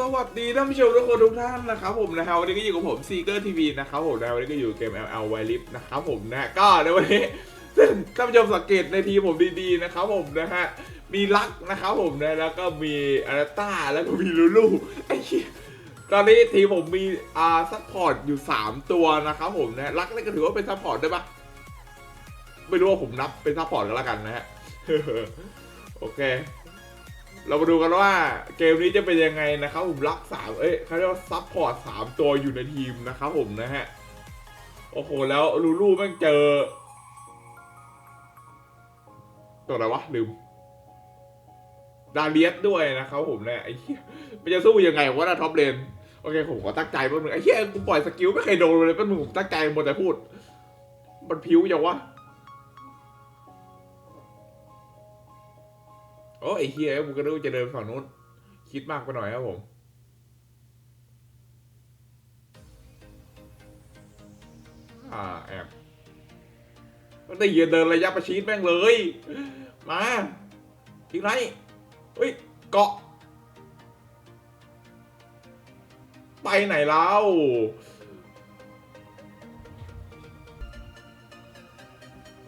สวัสดีท่านผู้ชมทุกคนทุกท่านนะครับผมนะฮะวันนี้ก็อยู่กับผมซีเกอร์ทีวีนะครับผมนะวันนี้ก็อยู่เกม LL w i l i f นะครับผมนะก็ในวันนี้ซึ่งท่านผู้ชมสังเกตในทีผมดีๆนะครับผมนะฮะมีลักนะครับผมนะแล้วก็มีอาราต้าแล้วก็มีลูลูไอ้เหี้ยตอนนี้ทีผมมีอ่าซัพพอร์ตอยู่ 3 ตัวนะครับผมนะลักนี่ก็ถือว่าเป็นซัพพอร์ตได้ปะไม่รู้ว่าผมนับเป็นซัพพอร์ตกันแล้วกันนะฮะโอเค เรามาดูกันว่าเกมนี้จะเป็นยังไงนะครับผมรักสามเอ้ยเขาเรียกว่าซับพอร์ตสามตัวอยู่ในทีมนะครับผมนะฮะ โอ้โห แล้วลูลูแม่งเจอ ตัวอะไรวะ ลืม ดาเลียสด้วยนะครับผมเนี่ยไอ้เหี้ยมันจะสู้ยังไงวะนะท็อปเลน โอเค ผมขอตั้งใจแป๊บนึงไอ้เหี้ยกูปล่อยสกิลไม่เคยโดนเลยแป๊บนึงผมตั้งใจหมดแต่พูด มันพิ้วอย่างวะ อ้ไอ้เฮียผมก็รู้จะเดินฝั่งนู้นคิดมากไปหน่อยครับผมอ่าแอบมันได้ยืนเดินระยะประชิดแม่งเลย มาทีไรเฮ้ยเกาะ ไปไหนแล้ว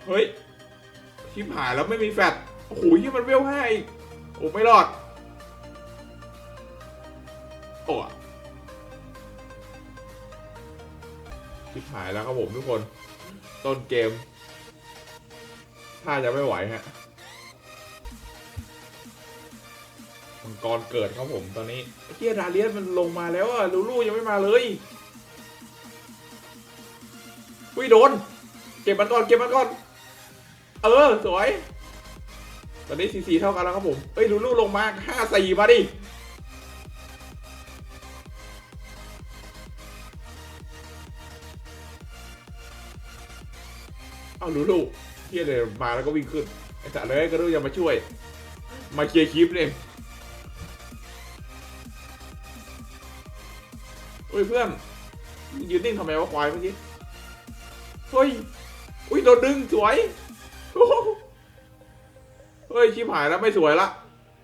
เฮ้ยชิบหายแล้วไม่มีแฟดโอ้โหยี่มันเวลห้าอีก โอ้ไม่รอด โอ้ชิบหายแล้วครับผมทุกคน ต้นเกม ถ้าจะไม่ไหวฮะมังกรเกิดครับผมตอนนี้เฮียดาเลียสมันลงมาแล้วอะลูลูยังไม่มาเลยอุ้ยโดน เก็บมันก่อน เก็บมันก่อน เออ สวย ตอนนี้สีสีเท่ากันแล้วครับผม เอ้ยลูลูลงมาห้าสี่มาดิเอาลูลูเฮียเลยมาแล้วก็วิ่งขึ้นไอ้สัตว์เลยก็รู้จะมาช่วย มาเคลียร์คลิปเนี่ยเฮ้ยเพื่อนยืนนิ่งทำไมวะควายเมื่อกี้เฮ้ยอุ้ยโดนดึงสวย ฮ้ยชิบหายแล้วไม่สวยละ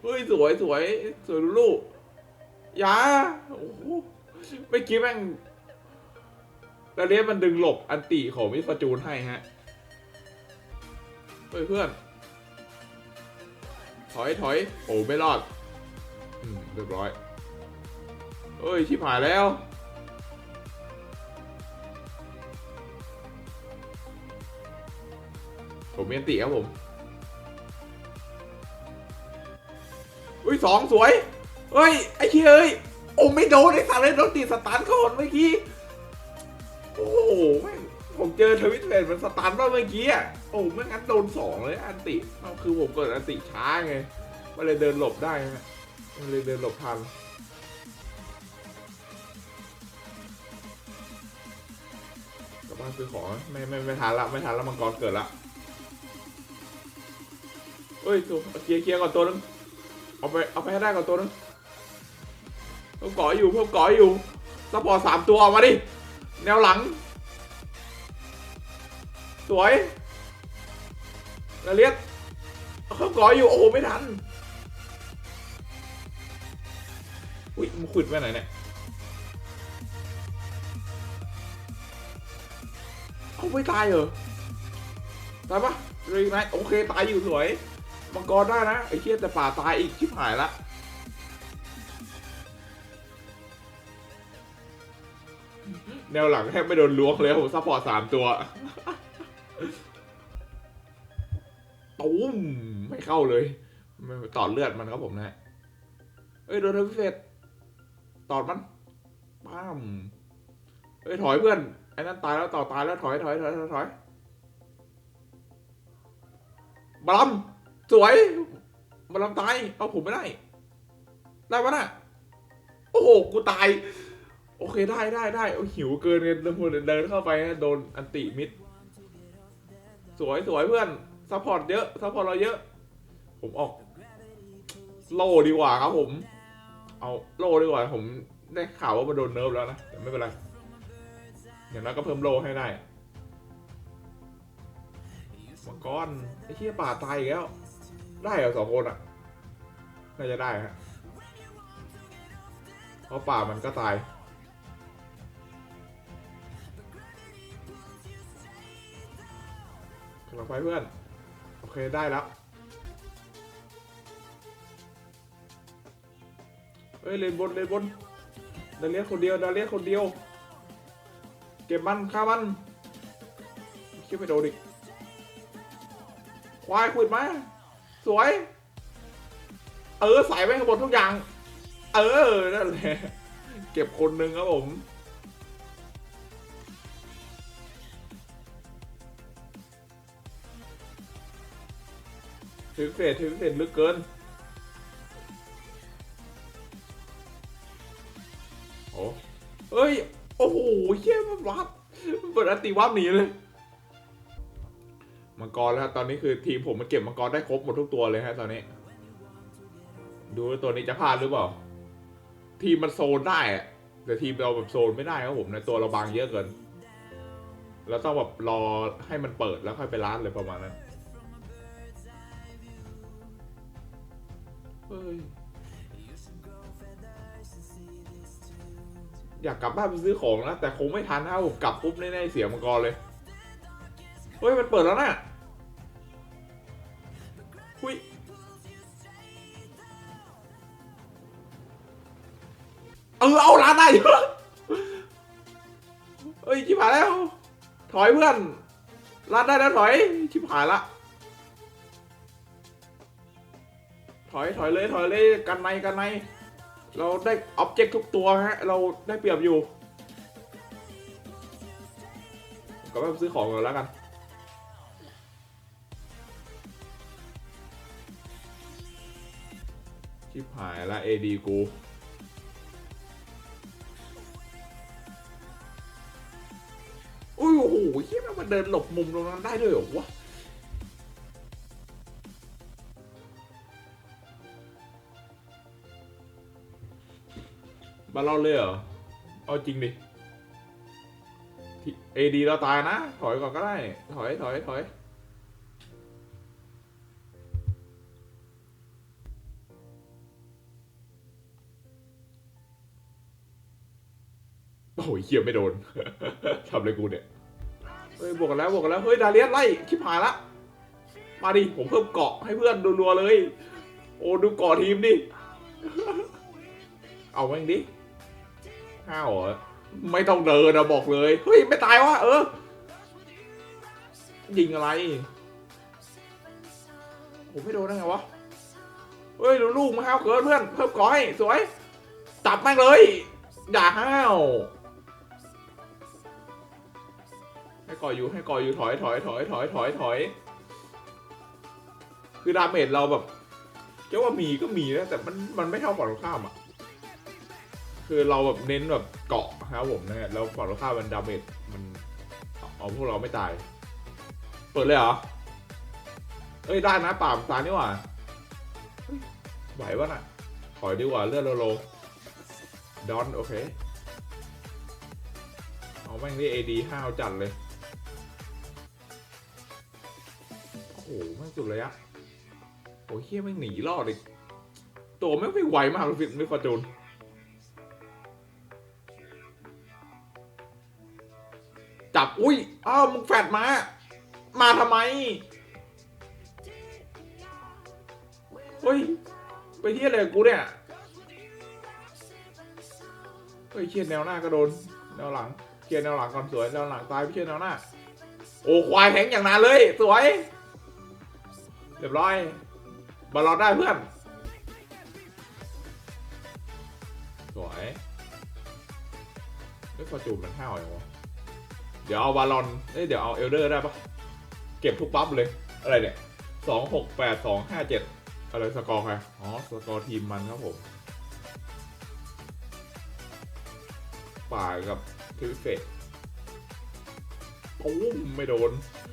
เฮ้ยสวยสวยสวยลูกอยาโอ้โหไม่คิดแม่งดาเลียมันดึงหลบอันติของมิสฟอร์จูนให้ฮะเฮ้ยเพื่อน ถอยถอยโอ้ไม่รอดอืมเรียบร้อยเฮ้ยชิบหายแล้วผมมีอันติครับผม อุ้ยสองสวยเฮ้ย ไอ้เชี่ยเอ้ย โอ้ไม่โดนไอ้สัตว์เลยโดนตีสตันก่อนเมื่อกี้ โอ้โหผมเจอทวิตเทรดมันสตันว่าเมื่อกี้อะโอ้ไม่งั้นโดนสองเลยอันติเอาคือผมเกิดอันติช้าไง มันเลยเดินหลบได้ฮะมันเลยเดินหลบทันกลับบ้านซื้อของไม่ไม่ไม่ทันละไม่ทันละมังกรเกิดละเฮ้ยตัวเคลียร์เคลียร์ก่อนตัวนึง เอาไปเอาไปให้ได้ก่อนตัวนึงเพิ่มก่ออยู่เพิ่มก่ออยู่ซัพพอร์ตสามตัวเอามาดิ แนวหลัง สวยนาเลียสเพิ่มก่ออยู่ โอ้โห ไม่ทัน อุ้ยมันขุดไปไหนเนี่ย เอาไม่ตายเหรอ ตายปะเลยไหมโอเค ตายอยู่สวย มังกรได้นะไอ้เชี่ยแต่ป่าตายอีกชิบหายละแนวหลังแทบไม่โดนล้วงเลยผมซัพพอร์ตสามตัวตุ้มไม่เข้าเลยไม่ตอดเลือดมันครับผมนะเอ้ยโดนทวิเศษตอดมันป้ามเอ้ยถอยเพื่อนไอ้นั่นตายแล้วต่อตายแล้วถอยถอยถอยถอยถอยบลัม สวย มันลำตาย เอาผมไม่ได้ ได้ปะน่ะ โอ้โห กูตาย โอเคได้ได้ได้โอ้หิวเกินเงินเดินเข้าไปนะโดนอันติมิด สวยสวยเพื่อนซัพพอร์ตเยอะซัพพอร์ตเราเยอะ ผมออก โลดีกว่าครับผม เอาโลดีกว่า ผมได้ข่าวว่ามันโดนเนิร์ฟแล้วนะแต่ไม่เป็นไร อย่างน้อยก็เพิ่มโลให้ได้มังกรไอ้เหี้ยป่าตายอีกแล้ว ได้เหรอสองคนอะ น่าจะได้ฮะเพราะป่ามันก็ตาย กลังไปเพื่อน โอเคได้แล้ว เฮ้ยเลนบนเลนบนดาเลียคนเดียวดาเลียคนเดียว เก็บมันฆ่ามันคิดไม่โดนอีกควายขุดมา สวย เออใส่ไว้ข้างบนทุกอย่าง เออ นั่นแหละ เก็บคนหนึ่งครับผมถึงเศษถึงเศษลึกเกิน โอ้เอ้ย โอ้โหเชี่ยมวับมันเปิดอัติวับหนีเลย กรแล้วตอนนี้คือทีมผมมันเก็บมังกรได้ครบหมดทุกตัวเลยฮะตอนนี้ ดูว่าตัวนี้จะพลาดหรือเปล่า ทีมมันโซนได้แต่ทีมเราแบบโซนไม่ได้ครับผมในะตัวเราบางเยอะเกินเราต้องแบบรอให้มันเปิดแล้วค่อยไปร้านเลยประมาณนั้นอยากกลับบ้านไปซื้อของนะแต่คงไม่ทันถ้าผมกลับปุ๊บแน่ๆเสียมังกรเลย เฮ้ย มันเปิดแล้วนะหุ ถอยเพื่อนร้านได้แล้วถอย ชิบหายละ ถอยถอยเลยถอยเลยกันในกันใน เราได้อ็อบเจกต์ทุกตัวฮะ เราได้เปรียบอยู่ ก็ไปซื้อของก่อนแล้วกันชิบหายละเอดีกู เฮียมันมาเดินหลบมุมตรงนั้นได้ด้วยเหรอวะบาลอนเลยเหรอ เอาจริงดิเอดีเราตายนะ ถอยก่อนก็ได้ ถอย ถอย ถอย โอ้ยเขี่ยไม่โดน ทำอะไรกูเนี่ย ฮ้ยบวกกันแล้วบวกกันแล้วเฮ้ยดาเลียสไล่ชิบหายละมาดิผมเพิ่มเกาะให้เพื่อนรัวๆเลย โอ้ดูเกาะทีมดิเอาแม่งดิห้าวเหรอไม่ต้องเดินนะบอกเลยเฮ้ยไม่ตายวะเออยิงอะไรผมไม่โดนได้ไงวะเฮ้ยดูลูกมาห้าวเกินเพื่อนเพิ่มก่อให้สวยจับแม่งเลยอย่าห้าว ให้ก่ออยู่ให้ก่ออยู่ถอยถอยถอยถอยถอยถอย คือดาเมจเราแบบจะว่ามีก็มีนะแต่มันมันไม่เท่าฝั่งตรงข้ามอะ คือเราแบบเน้นแบบเกาะครับผมนะแล้วฝั่งตรงข้ามมันดาเมจมันเอาพวกเราไม่ตาย เปิดเลยเหรอ เอ้ยได้นะป่ามตานี่หว่าไหวปะน่ะ ถอยดีกว่าเลือดโลโลดอนโอเค เอาแม่งที่เอดีห้าวจัดเลย โอ้โหแม่งสุดเลยอะโอ้ยเฮียแม่งหนีรอดอีกตัวแม่งไม่ไหวมากเลยฟิไม่ฟอร์จูนจับ อุ้ย อ้าว มึงแฟดมา มาทำไมเฮ้ย ไปเที่ยอะไรกูเนี่ย เฮ้ยเชียร์แนวหน้าก็โดน แนวหลังเชียร์แนวหลังก่อนสวย แนวหลังตายไปเชียร์แนวหน้า โอ้ ควายแข็งอย่างนานเลย สวย เรียบร้อย บอลลอนได้เพื่อน สวยไม่พอจูบมันห้าวอย่างวะเดี๋ยวเอาบาลอนเอ้ยเดี๋ยวเอาเอลเดอร์ได้ปะเก็บทุกปั๊บเลย อะไรเนี่ยสองหกแปดสองห้าเจ็ดอะไรสกอร์ใครอ๋อ สกอร์ทีมมันครับผม ป่ากับทิวเฟตปุ้มไม่โดน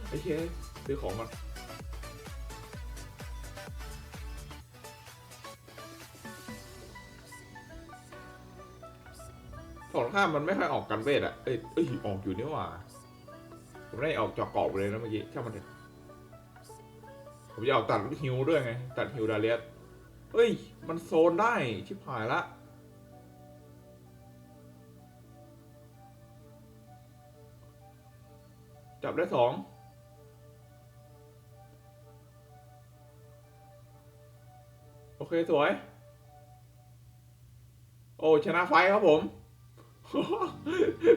ไอ้เชี่ยซื้อของก่อน สองห้ามันไม่ค่อยออกกันเวทอะเอ้ยออกอยู่นี่หว่าผมได้ออกจอกกรอบเลยนะเมื่อกี้ช่างมันเถอะผมจะออกตัดฮิวด้วยไง ตัดฮิวดาเลียสเฮ้ย มันโซนได้ ชิบหายละ จับได้สองโอเค สวย โอ้ ชนะไฟครับผม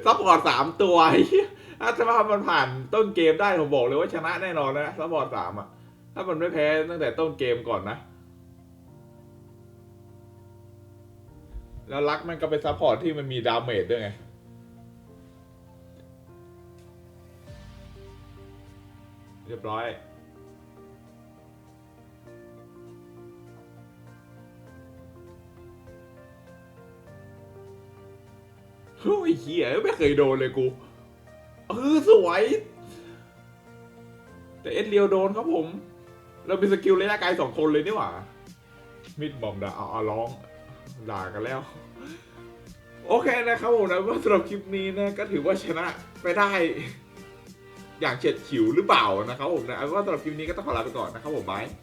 ซัพพอร์ตสามตัวไอ้เหี้ยถ้าจะมามันผ่านต้นเกมได้ผมบอกเลยว่าชนะแน่นอนนะซัพพอร์ตสามอะ ถ้ามันไม่แพ้ตั้งแต่ต้นเกมก่อนนะ แล้วลักมันก็เป็นซัพพอร์ตที่มันมีดาเมจด้วยไงเรียบร้อย เหี้ยไม่เคยโดนเลยกูเออสวย แต่เอ็ดเรียวโดนครับผม เรามีสกิลระยะไกลสองคนเลยนี่หว่า มิดบอมด่าเอาเอาร้อง ด่ากันแล้ว โอเคนะครับผมนะว่าสำหรับคลิปนี้นะ ก็ถือว่าชนะไปได้ อย่างเฉียดฉิวหรือเปล่านะครับผมนะเอาเป็นว่าสำหรับคลิปนี้ก็ต้องขอลาไปก่อนนะครับผมบาย